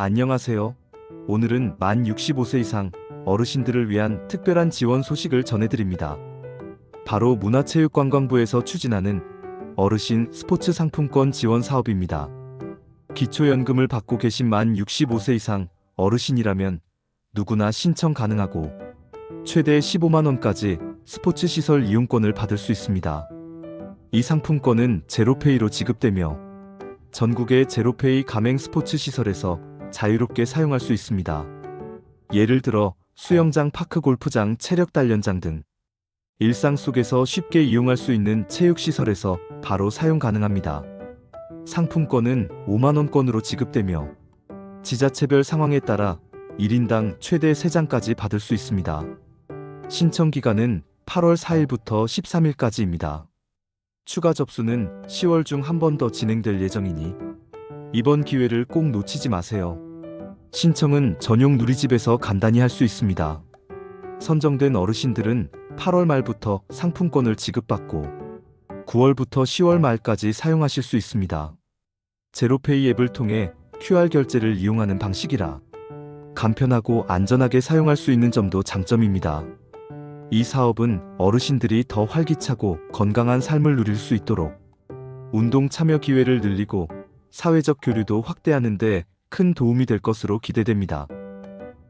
안녕하세요. 오늘은 만 65세 이상 어르신들을 위한 특별한 지원 소식을 전해드립니다. 바로 문화체육관광부에서 추진하는 어르신 스포츠 상품권 지원 사업입니다. 기초연금을 받고 계신 만 65세 이상 어르신이라면 누구나 신청 가능하고 최대 15만원까지 스포츠 시설 이용권을 받을 수 있습니다. 이 상품권은 제로페이로 지급되며 전국의 제로페이 가맹 스포츠 시설에서 자유롭게 사용할 수 있습니다. 예를 들어 수영장, 파크 골프장, 체력 단련장 등 일상 속에서 쉽게 이용할 수 있는 체육 시설에서 바로 사용 가능합니다. 상품권은 5만원권으로 지급되며 지자체별 상황에 따라 1인당 최대 3장까지 받을 수 있습니다. 신청 기간은 8월 4일부터 13일까지입니다. 추가 접수는 10월 중 한 번 더 진행될 예정이니 이번 기회를 꼭 놓치지 마세요. 신청은 전용 누리집에서 간단히 할 수 있습니다. 선정된 어르신들은 8월 말부터 상품권을 지급받고 9월부터 10월 말까지 사용하실 수 있습니다. 제로페이 앱을 통해 QR 결제를 이용하는 방식이라 간편하고 안전하게 사용할 수 있는 점도 장점입니다. 이 사업은 어르신들이 더 활기차고 건강한 삶을 누릴 수 있도록 운동 참여 기회를 늘리고 사회적 교류도 확대하는데 큰 도움이 될 것으로 기대됩니다.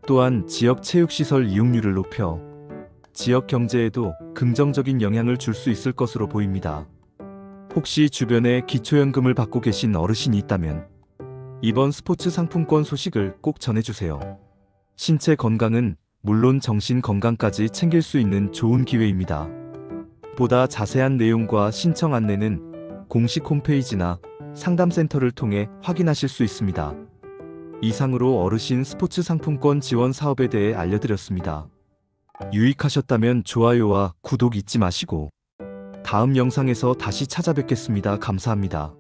또한 지역 체육시설 이용률을 높여 지역 경제에도 긍정적인 영향을 줄 수 있을 것으로 보입니다. 혹시 주변에 기초연금을 받고 계신 어르신이 있다면 이번 스포츠 상품권 소식을 꼭 전해주세요. 신체 건강은 물론 정신 건강까지 챙길 수 있는 좋은 기회입니다. 보다 자세한 내용과 신청 안내는 공식 홈페이지나 상담센터를 통해 확인하실 수 있습니다. 이상으로 어르신 스포츠 상품권 지원 사업에 대해 알려드렸습니다. 유익하셨다면 좋아요와 구독 잊지 마시고 다음 영상에서 다시 찾아뵙겠습니다. 감사합니다.